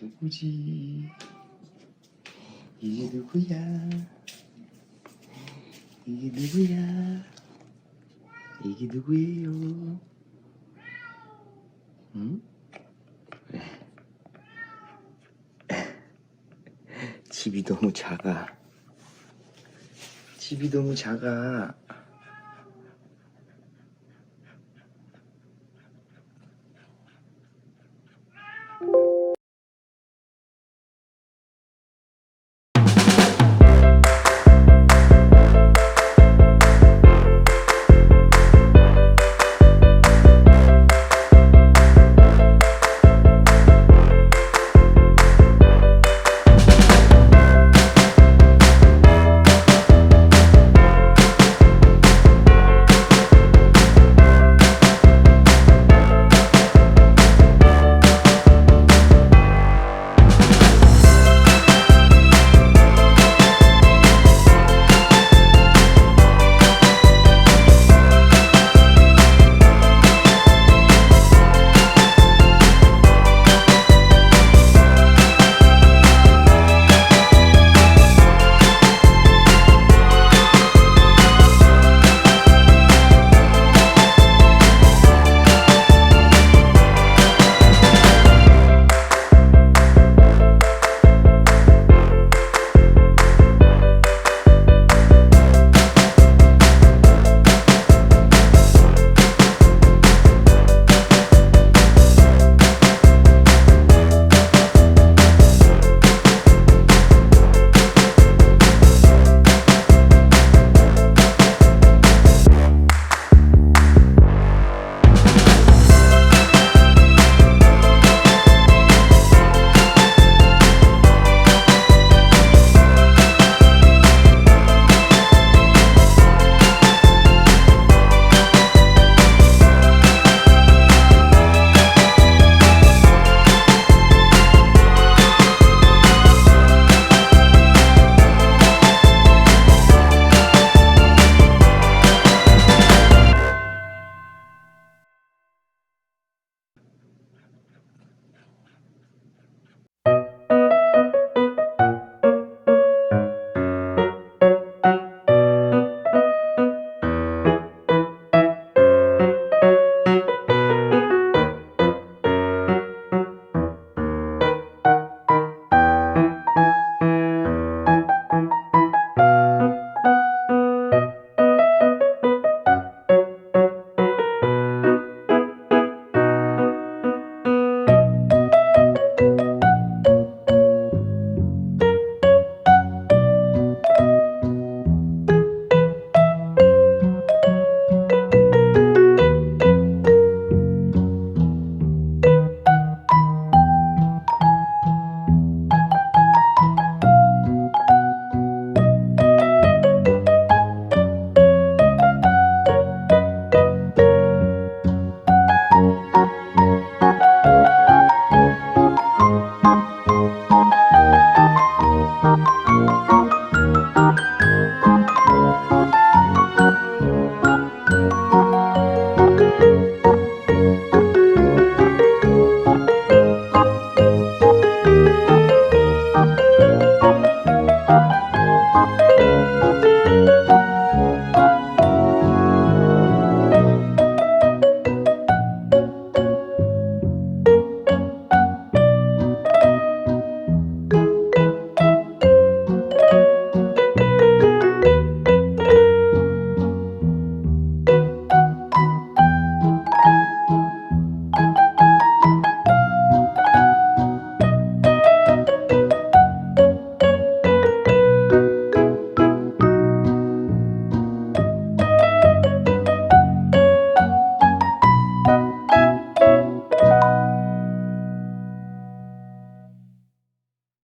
누구지? 이게 누구야? 이게 누구야? 이게 누구예요? 응? 집이 너무 작아. 집이 너무 작아. Música